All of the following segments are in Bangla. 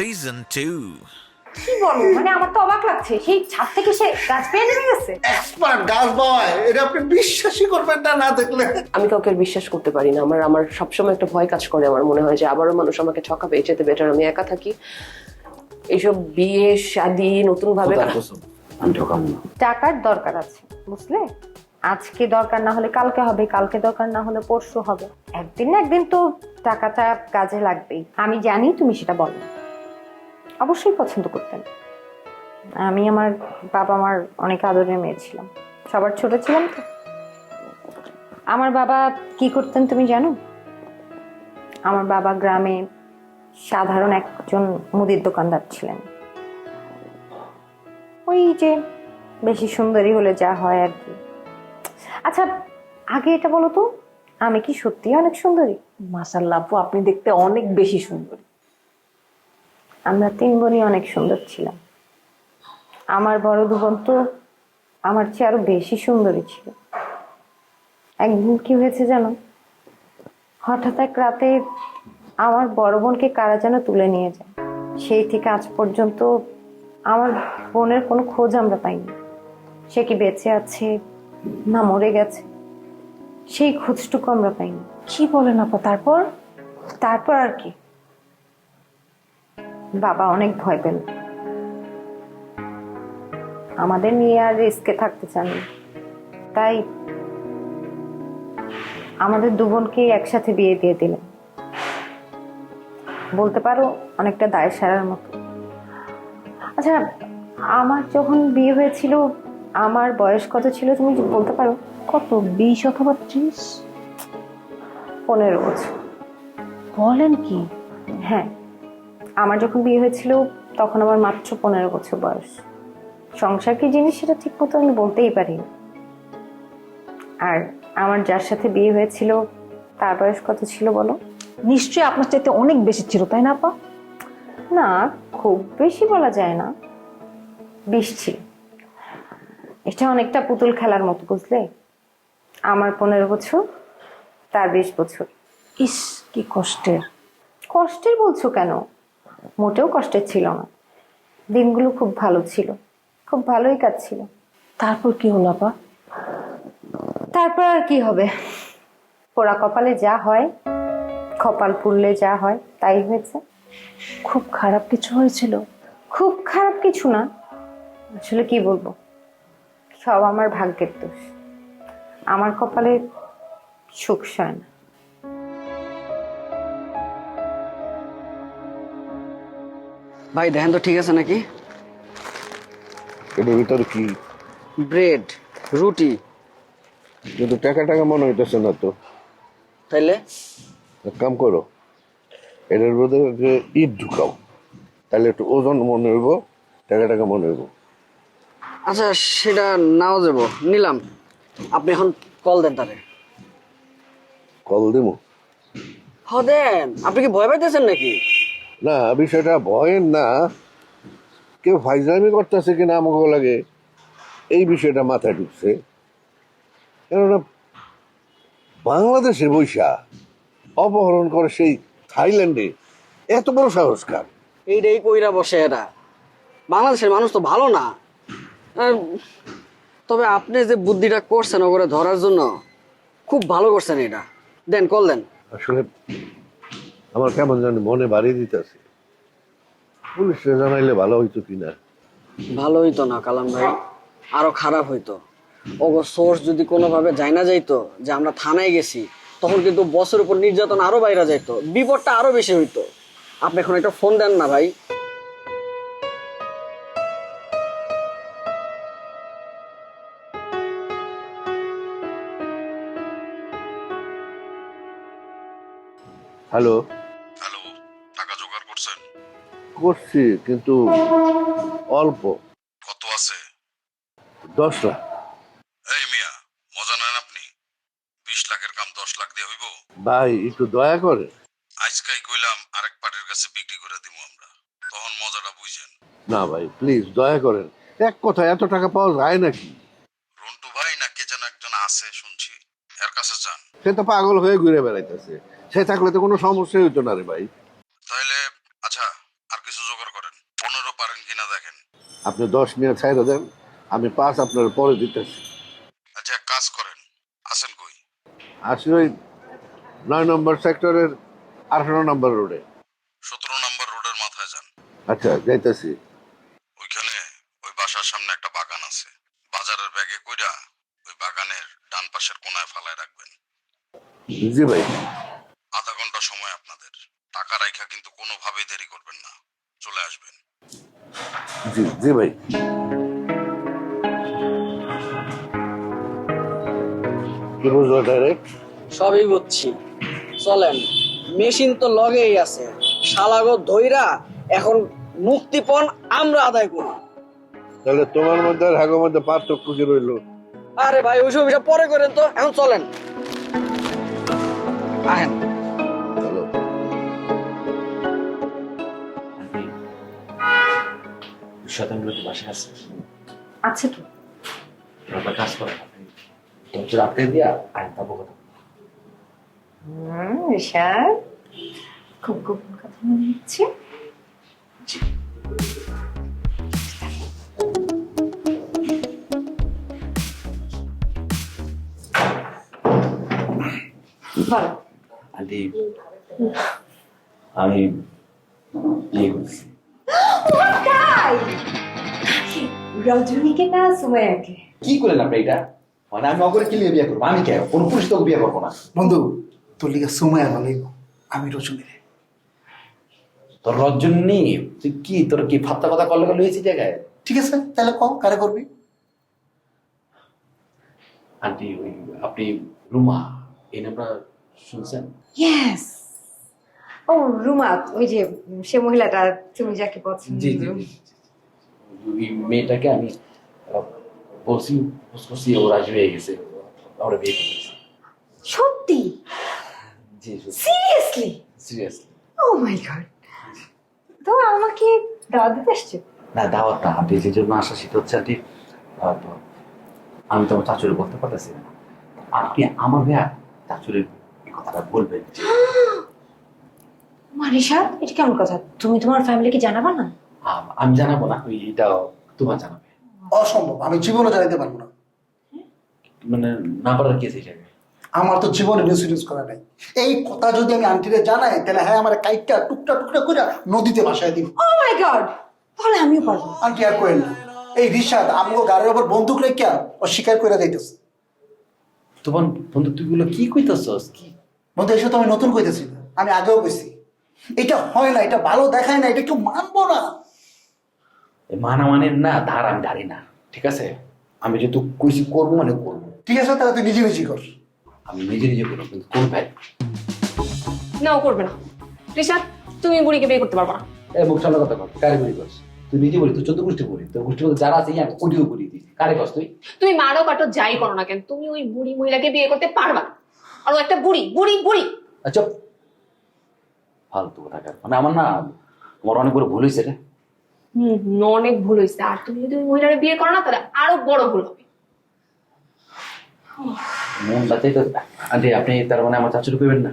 Season 2. কি বলো? মানে আমার তো অবাক লাগছে। সেই ছাদ থেকে সে গাছ পেয়ে নেমে গেছে? এক্সপার্ট গাছ বাওয়ায় এটা আপনি বিশ্বাসই করবেন না না দেখলে। আমি কাউকে বিশ্বাস করতে পারি না। আমার আমার সবসময় একটা ভয় কাজ করে। আমার মনে হয় যে আবারও মানুষ আমাকে ঠকাবে। এর চেয়ে বেটার আমি একা থাকি। এইসব বিয়ে শাদি নতুন ভাবে আমি ঠকাবো না। টাকার দরকার আছে বুঝলে? আজকে দরকার না হলে কালকে হবে কালকে দরকার না হলে পরশু হবে। একদিন না একদিন তো টাকাটা কাজে লাগবেই। আমি জানি তুমি সেটা বলো। অবশ্যই পছন্দ করতেন। আমি আমার বাবা মার অনেক আদরের মেয়ে ছিলাম। সবার ছোট ছিলাম তো। আমার বাবা কি করতেন তুমি জানো? আমার বাবা গ্রামে সাধারণ একজন মুদির দোকানদার ছিলেন। ওই যে বেশি সুন্দরী হলে যা হয় আর কি। আচ্ছা আগে এটা বলো তো, আমি কি সত্যি অনেক সুন্দরী? মাসাল্লাহ আপু, আপনি দেখতে অনেক বেশি সুন্দর। আমরা তিন বোনই অনেক সুন্দর ছিলাম। আমার বড় দু বোন তো আমার চেয়ে আরও বেশি সুন্দরী ছিল। একদিন কি হয়েছে জানো? হঠাৎ এক রাতে আমার বড় বোনকে কারা যেন তুলে নিয়ে যায়। সেই থেকে আজ পর্যন্ত আমার বোনের কোনো খোঁজ আমরা পাইনি। সে কি বেঁচে আছে না মরে গেছে? সেই খোঁজটুকু আমরা পাইনি। কি বলেন আপা তারপর? তারপর আর কি? বাবা অনেক ভয় পেল। আমাদের নিয়ে আর রিস্কে থাকতে চাননি। তাই আমাদের দু বোনকে একসাথে বিয়ে দিয়ে দিলেন। বলতে পারো অনেকটা দায় সারার মতো। আচ্ছা আমার যখন বিয়ে হয়েছিল আমার বয়স কত ছিল তুমি বলতে পারো? কত? বিশ অথবা ত্রিশ? পনেরো বছর। বলেন কি? হ্যাঁ। আমার যখন বিয়ে হয়েছিল তখন আমার মাত্র পনেরো বছর বয়স। সংসার কি জিনিস সেটা ঠিক মতো আমি বলতেই পারি আর আমার যার সাথে বিয়ে হয়েছিল তার বয়স কত ছিল বলো? নিশ্চয়ই আপনার চাইতে অনেক বেশি ছিল তাই না আপা? না খুব বেশি বলা যায় না। বিশ ছিল। এটা অনেকটা পুতুল খেলার মতো বুঝলে? আমার পনেরো বছর তার বিশ বছর। ইস কি কষ্টের। কষ্টের বলছো কেন? মোটেও কষ্টের ছিল না। দিনগুলো খুব ভালো ছিল। খুব ভালোই কাটছিল। তারপর কি হলো আপা? তারপর আর কি হবে? পোড়া কপালে যা হয় কপাল পুড়লে যা হয় তাই হয়েছে। খুব খারাপ কিছু হয়েছিল? খুব খারাপ কিছু না। আসলে কি বলব? সব আমার ভাগ্যের দোষ। আমার কপালে সুখ সয় না। ভাই দেখেন তো ঠিক আছে নাকি? এটার ভিতরে কি? ব্রেড রুটি। কিন্তু টাকা টাকা মনে হইতেছে না তো। তাইলে? এক কাম করো এটার ভিতরে ইট ঢুকাও তাহলে একটু ওজন মনে হইব টাকা টাকা মনে হইব। আচ্ছা সেটা নাও যাব নিলাম। আপনি এখন কল দেন তারে। কল দিমু? হ দেন। আপনি কি ভয় পাইতেছেন নাকি? না বিষয়টা ভয়ের না। কেউ ফাইজলামি করতেছে কিনা আমাকে লাগে এই বিষয়টা মাথায় ঢুকছে। কেননা বাংলাদেশে বৈশা অপহরণ করে সেই থাইল্যান্ডে এত বড় সাহস কার এইটাই কইরা বসে এরা। বাংলাদেশের মানুষ তো ভালো না। তবে আপনি যে বুদ্ধিটা করছেন ওগুলো ধরার জন্য খুব ভালো করছেন এটা। দেন কল দেন। আসলে আমার কেমন জানি মনে বাড়িয়ে দিতেছে। পুলিশে জানাইলে ভালো হইতো কিনা? ভালো হইতো না কালাম ভাই। আরও খারাপ হইতো। ওগো সোর্স যদি কোনোভাবে যায় না যাইতো যে আমরা থানায় গেছি তখন কিন্তু বসের উপর নির্যাতন আরও বাইরে যাইতো বিপদটা আরও বেশি হইতো। আপনি এখন একটা ফোন দেন না ভাই। হ্যালো। করছি কিন্তু অল্প। কত আছে? দশ লাখ এই মিয়া মজা নেন আপনি। বিশ লাখের কাম দশ লাখ দিয়ে হইব। ভাই একটু দয়া করে। আজকাই কইলাম আরেক পার্টির কাছে বিক্রি করে দিব আমরা। তখন মজাটা বুঝেন। না ভাই প্লিজ দয়া করেন। এক কথা এত টাকা পাওয়া যায় নাকি? রন্টু ভাই না কে যেন একজন আছে শুনছি। এর কাছে যান। সে তো পাগল হয়ে ঘুরে বেড়াইতেছে। সে থাকলে তো কোনো সমস্যাই হইতো না রে ভাই তাইলে আচ্ছা আর কিছু জোগাড় পনেরো পারেন কিনা দেখেন আপনি দশ নিয়ে ছাইড়া দেন আমি পাঁচ আপনার পরে দিতেছি। আচ্ছা এক কাজ করেন। আসেন কই? আসি ওই নয় নম্বর সেক্টরের আঠারো নম্বর রোডে। সতেরো নম্বর রোডের মাথায় যান। আচ্ছা যাইতেছি। ওইখানে ওই বাসার সামনে একটা বাগান আছে। বাজারের ব্যাগে কইরা ওই বাগানের ডান পাশের কোনায় ফালায় রাখবেন। জি ভাই। আধা ঘণ্টা সময় আপনাদের। টাকা রাইখা কিন্তু কোনোভাবেই দেরি করবেন না। চলে আসবেন। জি জি ভাই। কি বুঝলো ডাইরেক্ট সবই বুঝছি। চলেন মেশিন তো লগেই আছে। শালাগো ধইরা এখন মুক্তিপণ আমরা আদায় করি তাহলে তোমার মধ্যে আর হাগোর মধ্যে পার্থক্য কি রইল? আরে ভাই ওইসব পরে করেন তো। এখন চলেন। আহেন। শতাংশ তো বাসায় আছে। আছে তো। একটা কাজ আপনি দরজা রাখতে দিয়া আইন পাবো কথা হুম ঋষাদ খুব গোপন কথা মনে হচ্ছে। বলো। আমি বিয়ে করছি। রজনীকে না সুমায়াকে? কি করলেন আপনি এটা? মানে আমি অগরে কি লিয়ে বিয়ে করব? আমি কে? কোনো পুরুষ তোকে বিয়ে করব না। বন্ধু তোর লিগে সময় ভালো আমি রচুনি রে তোর রজনী? তুই কি তোর কি ফাত্তা কথা করলে করলে হয়েছে জায়গায়? ঠিক আছে তাহলে কম কারে করবি? আন্টি ওই আপনি রুমা এই নামটা শুনছেন? ইয়েস ও রুমাত ওই যে সে মহিলাটা তুমি যাকে পছন্দ জি জি। ওই মেয়েটাকে আমি বলছি বলছি, ও রাজি হয়ে গেছে আমরা বিয়ে করতেছি সত্যি? জি seriously seriously oh my god. তো আমাকে দাওয়াত দিতে আসছো? না দাওয়াত না আপনি যে জন্য আসা সেটা হচ্ছে আন্টি আমি তোমার চাচুরে বলতে পারতেছি না। আপনি আমার ভাইয়া চাচুরের কথাটা বলবেন যে মারিশা এটা কেমন কথা? তুমি তোমার ফ্যামিলিকে জানাবা না? আমি জানাব না ওই এটা তোমার জানাবে। অসম্ভব আমি জীবনে জানাতে পারব না। মানে না পারার কেস হিসেবে আমার তো জীবনে ইন্স্যুরেন্স করা নাই। এই কথা যদি আমি আন্টিরে জানাই তাহলে হ্যাঁ আমার কাইটটা টুকটা টুকটা করে নদীতে ভাসায় দিব। ও মাই গড তাহলে আমিও পারব। আন্টি আর কোয়েন না। এই রিশাদ আমগো গাড়ির ওপর বন্দুক রেখে অস্বীকার করে দিতেছে তোমার বন্ধু তুইগুলো কি কইতাছস? কি? বন্ধু এসে তো আমি নতুন কইতেছি আমি আগেও কইছি। এটা হয় না এটা ভালো দেখায় না এটা কেউ মানবো না। এ মানা মানে না ধার আমি ধারি না ঠিক আছে? আমি যেহেতু কইছি করব মানে করব। ঠিক আছে তাহলে তুই নিজে নিজে কর। আমি নিজে নিজে করব কিন্তু কোন ভাই। না ও করবে না। রিশাদ তুমি বুড়িকে বিয়ে করতে পারব না। এ মুখ সামনে কথা কর কারে বলি করছ তুই নিজে বলি তুই চোদ্দ গোষ্ঠী করি তোর গোষ্ঠী যারা আছে আমি ওডিও করি দিই। কারে কস তুই? তুমি মারো কাটো যাই করো না কেন তুমি ওই বুড়ি মহিলাকে বিয়ে করতে পারবা না। আর ও একটা বুড়ি বুড়ি বুড়ি। আচ্ছা ফালতু কথা কার মানে আমার না আমার অনেক বড় ভুল হয়েছে রে। হুম অনেক ভুল হয়েছে আর তুমি যদি ওই মহিলাকে বিয়ে করো না তাহলে আরও বড় ভুল হবে। মন বাঁচাই তো আন্টি আপনি তার মানে আমার চাচুরি করবেন না?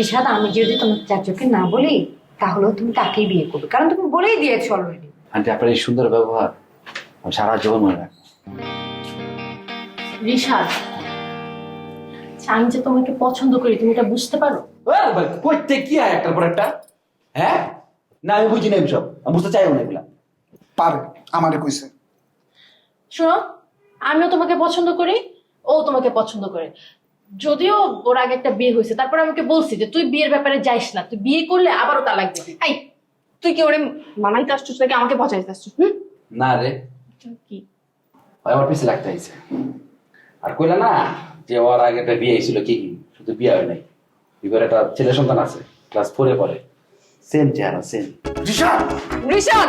ঋষাদ আমি যদি তোমার চাচুকে না বলি তাহলেও তুমি তাকেই বিয়ে করবে। কারণ তুমি বলেই দিয়েছ অলরেডি আন্টি আপনার এই সুন্দর ব্যবহার আমি সারা জীবন মনে রাখব। রিশাদ আমি যে তোমাকে পছন্দ করি তুমি এটা বুঝতে পারো? কইতে কি হয় একটার পর একটা। হ্যাঁ? না আমি বুঝি না সব আমি বুঝতে চাইব না এগুলা। পারে আমারে কইছে। শোনো আমিও তোমাকে পছন্দ করি ও তোমাকে পছন্দ করে। যদিও ওর আগে একটা বিয়ে হয়েছে তারপর আমাকে বলছি যে তুই বিয়ের ব্যাপারে যাইস না তুই বিয়ে করলে আবারও তালাক দিবি। এই তুই কি ওরে মানাইতে আসছিস নাকি আমাকে পচাইতে আসছিস হুম? না রে। কি? আমার পিছিয়ে লাগতে আইছে। আর কইলা না যে ওর আগে একটা বিয়ে হয়েছিল কি কি শুধু বিয়ে হয় নাই। এবার একটা ছেলে সন্তান আছে ক্লাস ফোরে পড়ে। সেম চেহারা সেম ঋষাদ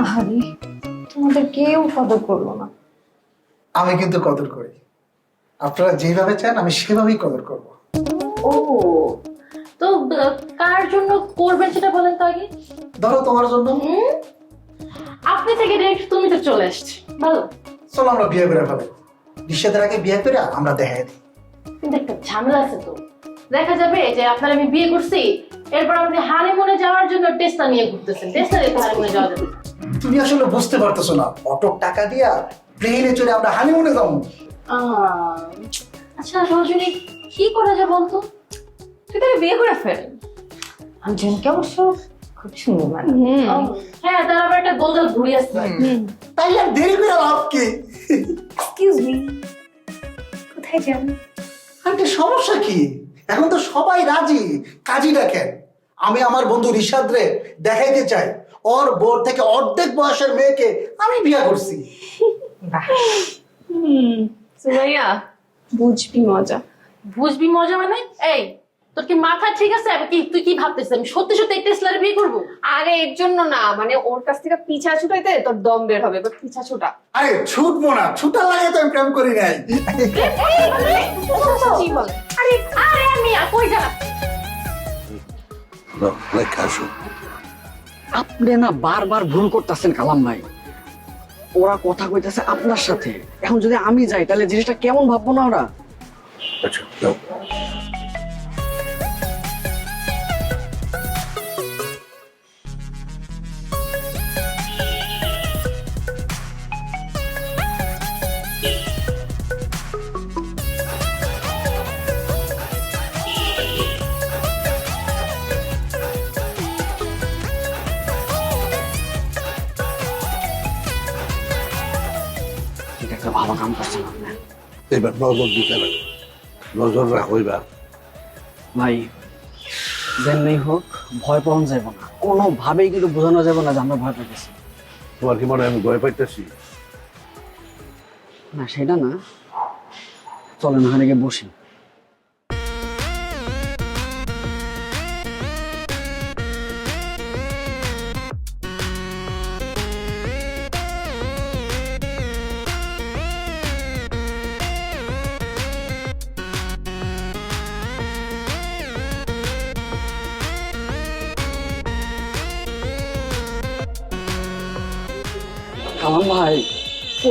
আহারে তোমাদের কেউ কদর করল না। আমি কিন্তু কদর করি। আপনারা যেভাবে চান আমি সেভাবেই কদর করব। ও তো কার জন্য করবেন সেটা বলেন তো আগে। ধরো তোমার জন্য। আপনি থেকে ডিরেক্ট তুমি তো চলে আসছি ভালো। চলো আমরা বিয়ে করে ফেলাই রিশাদের আগে বিয়ে করে আমরা দেখাই দিই। কিন্তু একটা ঝামেলা আছে তো। দেখা যাবে যে আপনার আমি বিয়ে করছি এরপর আপনি হানিমুনে যাওয়ার জন্য টেস্টা নিয়ে ঘুরতেছেন। টেস্টা নিয়ে হানিমুনে যাওয়া যাবে তুমি আসলে বুঝতে পারতেছো না অটোর টাকা দিয়া প্লেনে চড়ে আমরা হানিমুনে যাব। আচ্ছা রজনী কি করা যায় বলতো? তুই তাকে বিয়ে করে ফেল। আঞ্জনকে অবশ্য খুব সুন্দর মানে হ্যাঁ তার আবার একটা গোলগাল ঘুরি আসছে তাই আর দেরি করে লাভ কি? এক্সকিউজ মি কোথায় যান আন্টি সমস্যা কি? এখন তো সবাই রাজি। কাজী ডাকেন আমি আমার বন্ধু ঋষাদরে রে দেখাইতে চাই। ওর বোর থেকে অর্ধেক বয়সের মেয়েকে আমি বিয়া করছি। সুমাইয়া। বুঝবি মজা। বুঝবি মজা মানে? এই তোর কি মাথা ঠিক আছে? কি তুই কি ভাবতেছিস? আমি সত্যি সত্যি এই টেসলার বিয়ে করব? আরে এর জন্য না। মানে ওর কাছ থেকে পিছা ছুটাইতে তোর দম বের হবে এবার পিছা ছুটা। আরে ছুটবো না। ছুটা লাগে তো আমি প্রেম করি নাই। আরে আরে আমি কই যা আপনি না বারবার ভুল করতেছেন কালাম ভাই। ওরা কথা কইতেছে আপনার সাথে। এখন যদি আমি যাই তাহলে জিনিসটা কেমন ভাববো না ওরা? আচ্ছা এবার নজর দিতে হবে নজর রাখো এবার ভাই যেমনি হোক ভয় পাওয়া যাবে না। কোনোভাবেই কিন্তু বোঝানো যাবে না যে আমরা ভয় পাইতেছি তোমার কি মনে হয় আমি ভয় পাইতেছি? না সেটা না। চলেন ওখানে গিয়ে বসি।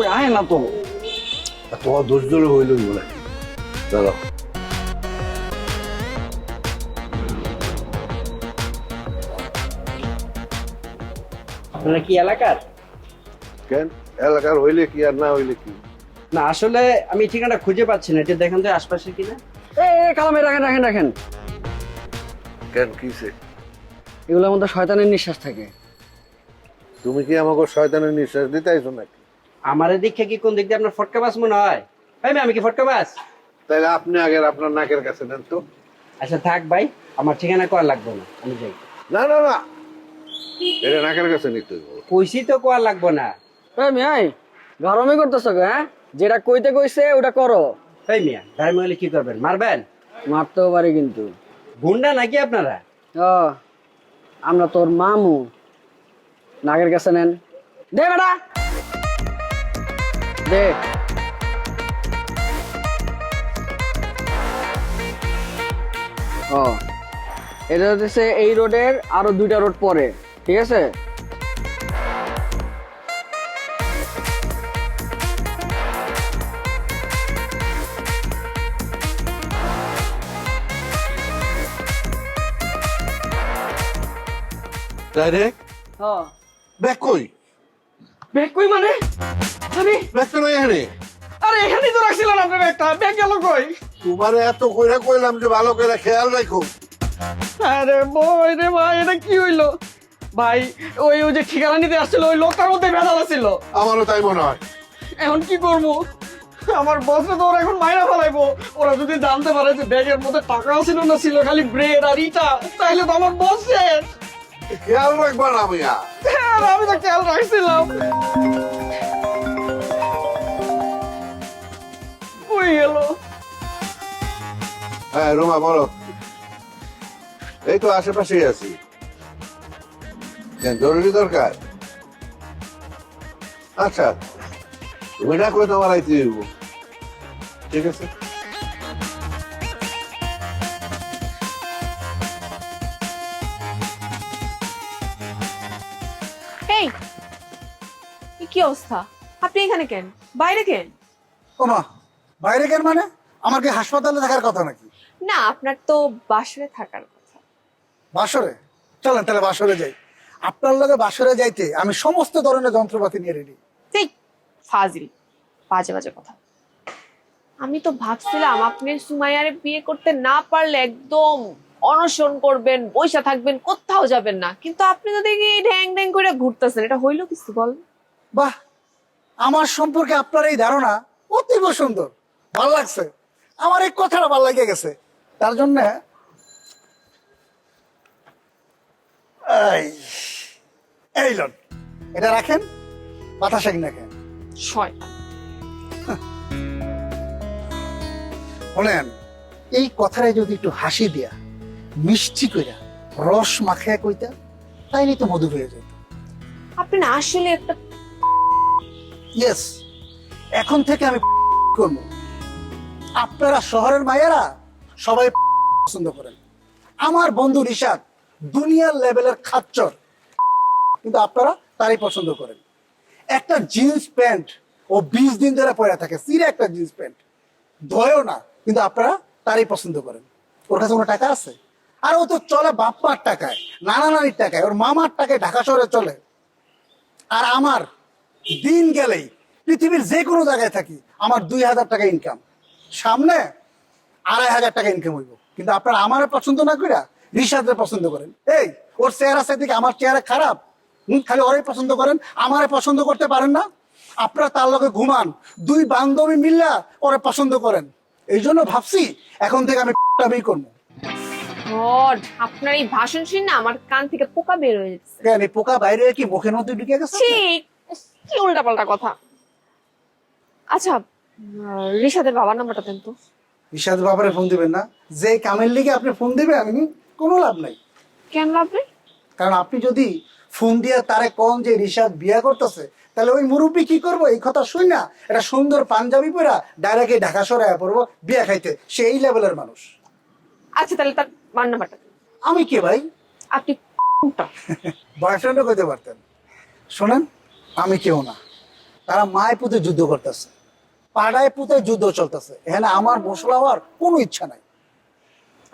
কই আয় না তো। তোমার দোষ ধরে হইল বলে দাঁড়াও। আপনারা কি এলাকার? কেন? এলাকার হইলে কি আর না হইলে কি? না আসলে আমি ঠিকানা খুঁজে পাচ্ছি না এটা দেখেন তো আশপাশে কিনা। এ কালামে রাখেন রাখেন রাখেন। কেন কিসে এগুলোর মধ্যে শয়তানের নিঃশ্বাস থাকে। তুমি কি আমাকে শয়তানের নিঃশ্বাস দিতে আইছো নাকি? আমার দিকে কি কোন দিক দিয়ে আপনার ফটকা বাস মনে হয়? ভাই আমি কি ফটকা বাস? তাইলে আপনি আগে আপনার নাকের কাছে নেন তো। আচ্ছা থাক ভাই আমার ঠিকানা কোয়া লাগবে না আমি যাই। না না না। এটা নাকের কাছে নিতে কইছি তো কোয়া লাগবে না। এই মিয়াই গরমই করতেছ গো, হ্যাঁ? যেটা কইতে কইছে ওটা করো। এই মিয়া ধার্ম হলে কি করবেন? মারবেন? মারতেও পারি কিন্তু। গুন্ডা নাকি আপনারা? ও আমরা তোর মামু। নাগের কাছে নেন। দে বেটা! দে ও। এটা হচ্ছে এই রোডের আরও দুইটা রোড পরে ঠিক আছে? ডাইরেক্ট ও ব্যাক কই? ব্যাগ কই মানে? এখানে? আরে এখানেই তো রাখছিলেন আপনার ব্যাগটা ব্যাগ গেল কই? তোমারে এত কইরা কইলাম যে ভালো করে খেয়াল রাখো। আরে বই রে ভাই এটা কি হইল? ভাই ওই ওই যে ঠিকানা নিতে আসছিল ওই লোকটার মধ্যে ভেজাল ছিল আমারও তাই মনে হয়। এখন কি করব? আমার বসে তো ওরা এখন মাইরা ফেলাইবো। ওরা যদি জানতে পারে যে ব্যাগের মধ্যে টাকা ছিল না ছিল খালি ব্রেড আর ইটা তাইলে তো আমার বস। শেষ খেয়াল রাখবা না মিয়া আর আমি তো খেয়াল রাখছিলাম। হ্যাঁ রোমা বলো। এই তো আশেপাশেই আছি। জরুরি দরকার? আচ্ছা তুমি না করে তোমার আইতে হইব। ঠিক আছে। এই কি অবস্থা? আপনি এখানে কেন? বাইরে কেন? ও মা বাইরে কেন মানে? আমার কি হাসপাতালে থাকার কথা নাকি? না আপনার তো বাসরে থাকার কথা। বাসরে? চলেন তাহলে বাসরে যাই। আপনার লগে বাসরে যাইতে আমি সমস্ত ধরনের যন্ত্রপাতি নিয়ে রেডি। ঠিক ফাজিল বাজে বাজে কথা। আমি তো ভাবছিলাম আপনি সুমাইয়ারে বিয়ে করতে না পারলে একদম অনশন করবেন বৈশা থাকবেন কোথাও যাবেন না। কিন্তু আপনি তো দেখি ঢ্যাং ঢ্যাং করে ঘুরতেছেন এটা হইল কিছু বল বাহ! আমার সম্পর্কে আপনার এই ধারণা অতীব সুন্দর। ভালো লাগছে। আমার এই কথাটা ভালো লাগে গেছে। তার জন্য এই লন এটা রাখেন বাতাসা কিনা খেন ছয়। বলেন এই কথাটাই যদি একটু হাসি দিয়া মিষ্টি কইরা রস মাখিয়া কইতা তাইলে তো মধু হয়ে যেত আপনি না আসলে একটা ইয়েস এখন থেকে আমি করব। আপনারা শহরের মায়েরা সবাই পছন্দ করেন। আমার বন্ধু রিশাদ দুনিয়ার লেভেলের খাচ্চর। কিন্তু আপনারা তারই পছন্দ করেন। একটা জিন্স প্যান্ট ও বিশ দিন ধরে পরে থাকে, সিরে একটা জিন্স প্যান্ট। ধয়েও না, কিন্তু আপনারা তারই পছন্দ করেন। ওর কাছে কোনো টাকা আছে? আর ও তো চলে বাপ্পার টাকায়, নানা নানির টাকায়, ওর মামার টাকায় ঢাকা শহরে চলে। আর আমার দিন গেলেই পৃথিবীর যে কোনো জায়গায় থাকি, আমার দুই হাজার টাকা ইনকাম সামনে আড়াই হাজার টাকা ইনকাম হইব। কিন্তু আপনারা আমার পছন্দ না কইরা রিসাদের পছন্দ করেন। এই ওর চেহারা সেদিকে আমার চেহারা খারাপ। খালি ওরাই পছন্দ করেন আমারে পছন্দ করতে পারেন না। আপনারা তার লগে ঘুমান দুই বান্ধবী মিল্লা ওরে পছন্দ করেন। এই জন্য ভাবছি এখন থেকে আমি আমি করব। গড আপনার এই ভাষণ শুনে না আমার কান থেকে পোকা বের হয়ে যাচ্ছে। কেন পোকা বাইরে কি মুখের মধ্যে ঢুকে গেছে? কি উল্টা পাল্টা কথা। আচ্ছা রিশাদের বাবার নাম্বারটা দেন তো। রিসাদ বাবারে ফোন দিবেন না। যে কামের লিগে আপনি ফোন দিবেন আমি কোনো লাভ নাই। কেন আপনি কারণ আপনি যদি ফোন দিয়ে তারে কোন যে রিশাদ বিয়া করতেছে তাহলে ওই মুরব্বী কি করব? এই কথা শুই না। এটা সুন্দর পাঞ্জাবি পরা ডাইরেক্ট ঢাকা সরাইয়া পড়ব বিয়া খাইতে। সে এই লেভেলের মানুষ। আচ্ছা তাহলে তার নাম্বারটা দেন। আমি কে ভাই? আপনি। বয়ফ্রেন্ডও কইতে পারতেন। শোনেন আমি কেউ না। তারা মায় পুঁতে যুদ্ধ করতেছে। পাড়ায় পুঁতে যুদ্ধ চলতেছে। এখানে আমার মশলা হওয়ার কোনো ইচ্ছা নাই।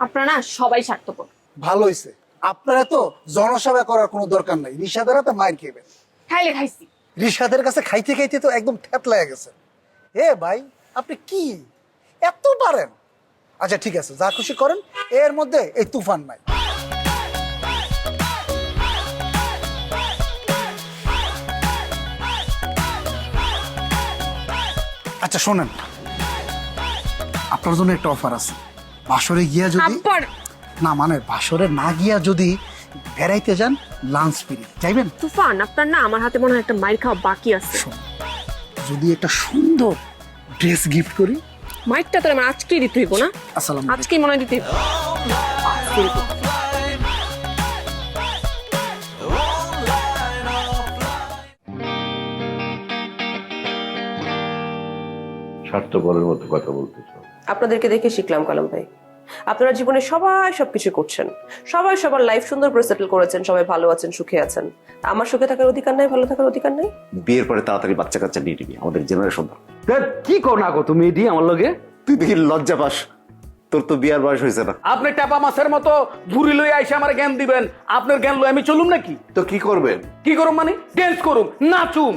আপনারা না সবাই স্বার্থপর। ভালো হয়েছে আপনারা তো জনসেবা করার কোনো দরকার নাই। রিসাদারা তো মায়ের খেবেন খাইলে খাইছি। রিসাদের কাছে খাইতে খাইতে তো একদম ঠেত লেগে গেছে। এ ভাই আপনি কি? এত পারেন? আচ্ছা ঠিক আছে যা খুশি করেন। এর মধ্যে এই তুফান নাই। আচ্ছা শোনেন। আপনার জন্য একটা অফার আছে। বাসরে গিয়া যদি আব্বার না মানে বাসরে না গিয়া যদি বেড়াইতে যান লাঞ্চ ফ্রি যাইবেন? তুফান আপনার না আমার হাতে মনে হয় একটা মাইর খাওয়া বাকি আছে। যদি একটা সুন্দর ড্রেস গিফট করি মাইরটা তো আমার আজকেই দিতে হইব না? আসসালাম আজকেই মনে হয় দিতে হইব। স্বার্থপরের মতো কথা বলতেছ। আপনাদেরকে দেখে শিখলাম কালাম ভাই। আপনারা জীবনে সবাই সবকিছু করছেন। সবাই সবার লাইফ সুন্দর করে সেটেল করেছেন সবাই ভালো আছেন সুখে আছেন। আমার সুখে থাকার অধিকার নাই ভালো থাকার অধিকার নাই? বিয়ের পরে তাড়াতাড়ি বাচ্চা কাচ্চা নিয়ে নিবি আমাদের জেনারেশন কি কর না গো তুমি এটি আমার লগে? তুই দেখি লজ্জা পাস। তোর তো বিয়ার বয়স হয়েছে না। আপনি টাপা মাছের মতো ঘুরি লই আইসে আমার জ্ঞান দিবেন। আপনার জ্ঞান লই আমি চলুম নাকি? তো কি করবেন? কি করুম মানে? ড্যান্স করুম নাচুম।